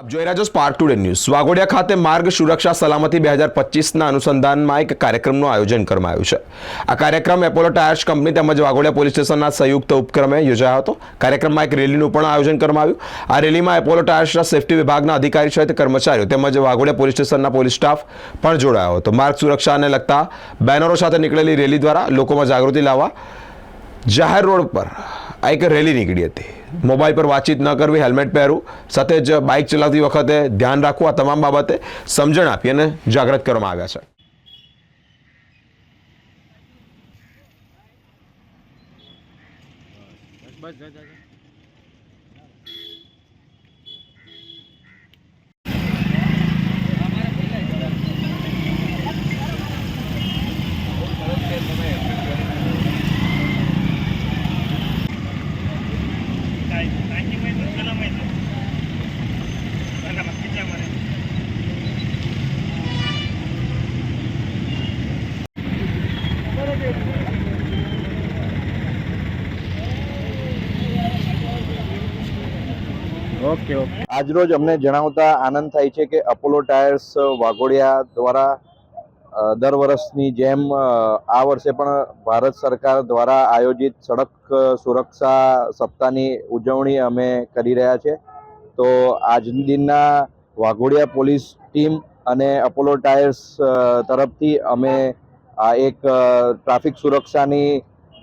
આપ જોઈ રહ્યા છો સ્પાર્ક ટુડે ન્યૂઝ વાઘોડિયા ખાતે માર્ગ સુરક્ષા સલામતી બે હજાર પચીસના અનુસંધાનમાં એક કાર્યક્રમનું આયોજન કરવામાં આવ્યું છે. આ કાર્યક્રમ એપોલો ટાયર્સ કંપની તેમજ વાઘોડિયા પોલીસ સ્ટેશનના સંયુક્ત ઉપક્રમે યોજાયો હતો. કાર્યક્રમમાં એક રેલીનું પણ આયોજન કરવામાં આવ્યું. આ રેલીમાં એપોલો ટાયર્સના સેફટી વિભાગના અધિકારી સહિત કર્મચારીઓ તેમજ વાઘોડિયા પોલીસ સ્ટેશનના પોલીસ સ્ટાફ પણ જોડાયો હતો. માર્ગ સુરક્ષાને લગતા બેનરો સાથે નીકળેલી રેલી દ્વારા લોકોમાં જાગૃતિ લાવવા જાહેર રોડ પર આ એક રેલી નીકળી હતી. મોબાઈલ પર વાતચીત ન કરવી, હેલ્મેટ પહેરવું, સાથે જ બાઇક ચલાવતી વખતે ધ્યાન રાખવું, આ તમામ બાબતે સમજણ આપી અને જાગૃત કરવામાં આવ્યા છે. काय ઓકે ઓકે. આજરોજ અમને જણાવતા આનંદ થાય છે કે અપોલો ટાયર્સ વાઘોડિયા દ્વારા દર વર્ષની જેમ આ વર્ષે પણ ભારત સરકાર દ્વારા આયોજિત સડક સુરક્ષા સપ્તાહની ઉજવણી અમે કરી રહ્યા છે. તો આજના દિનના વાઘોડિયા પોલીસ ટીમ અને અપોલો ટાયર્સ તરફથી અમે આ એક ટ્રાફિક સુરક્ષાની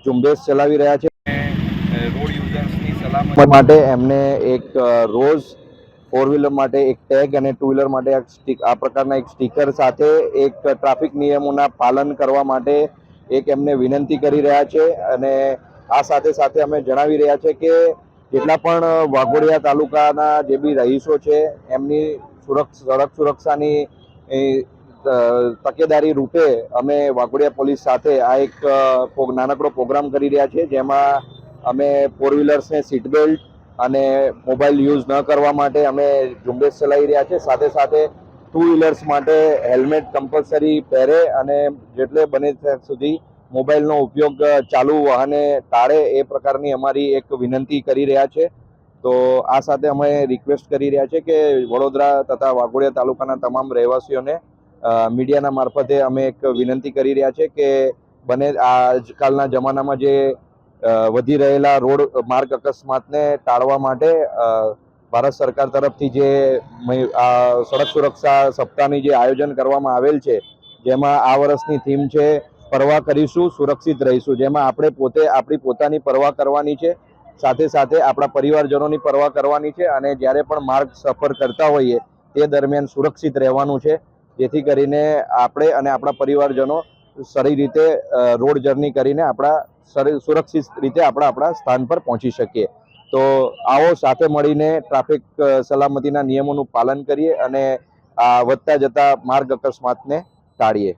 ઝુંબેશ ચલાવી રહ્યા છે. રોડ યુઝર્સની સલામત માટે એમને એક રોઝ ફોર વ્હીલર માટે એક ટેગ અને ટુ વ્હીલર માટે આ પ્રકારના એક સ્ટીકર સાથે એક ટ્રાફિક નિયમોના પાલન કરવા માટે એક એમને વિનંતી કરી રહ્યા છે અને આ સાથે સાથે અમે જણાવી રહ્યા છે કે જેટલા પણ વાઘોડિયા તાલુકાના જે બી રહીશો છે, એમની સડક સુરક્ષાની તકેદારી રૂપે અમે વાઘોડિયા પોલીસ સાથે આ એક નાનકડો પ્રોગ્રામ કરી રહ્યા છીએ જેમાં અમે ફોર વ્હીલર્સને સીટ બેલ્ટ અને મોબાઈલ યુઝ ન કરવા માટે અમે ઝુંબેશ ચલાવી રહ્યા છે. સાથે સાથે ટુ વ્હીલર્સ માટે હેલ્મેટ કમ્પલસરી પહેરે અને જેટલે બને ત્યાં સુધી મોબાઈલનો ઉપયોગ ચાલુ વાહને ટાળે એ પ્રકારની અમારી એક વિનંતી કરી રહ્યા છે. તો આ સાથે અમે રિક્વેસ્ટ કરી રહ્યા છે કે વડોદરા તથા વાઘોડિયા તાલુકાના તમામ રહેવાસીઓને મીડિયાના મારફતે અમે એક વિનંતી કરી રહ્યા છે કે બને આજકાલના જમાનામાં જે વધી રહેલા રોડ માર્ગ અકસ્માતને ટાળવા માટે ભારત સરકાર તરફથી જે સડક સુરક્ષા સપ્તાહની જે આયોજન કરવામાં આવેલ છે, જેમાં આ વર્ષની થીમ છે, પરવા કરીશું, સુરક્ષિત રહીશું. જેમાં આપણે પોતે, આપણી પોતાની પરવા કરવાની છે, સાથે સાથે આપણા પરિવારજનોની પરવા કરવાની છે, અને જ્યારે પણ માર્ગ સફર કરતા હોઈએ, તે દરમિયાન સુરક્ષિત રહેવાનું છે, જેથી કરીને આપણે અને આપણા પરિવારજનો સારી રીતે રોડ જર્ની કરીને આપણા સરી- સુરક્ષિત રીતે આપણા આપણા સ્થાન પર પહોંચી શકીએ. તો આવો સાથે મળીને ટ્રાફિક સલામતીના નિયમોનું પાલન કરીએ અને આ વધતા જતા માર્ગ અકસ્માતને ટાળીએ.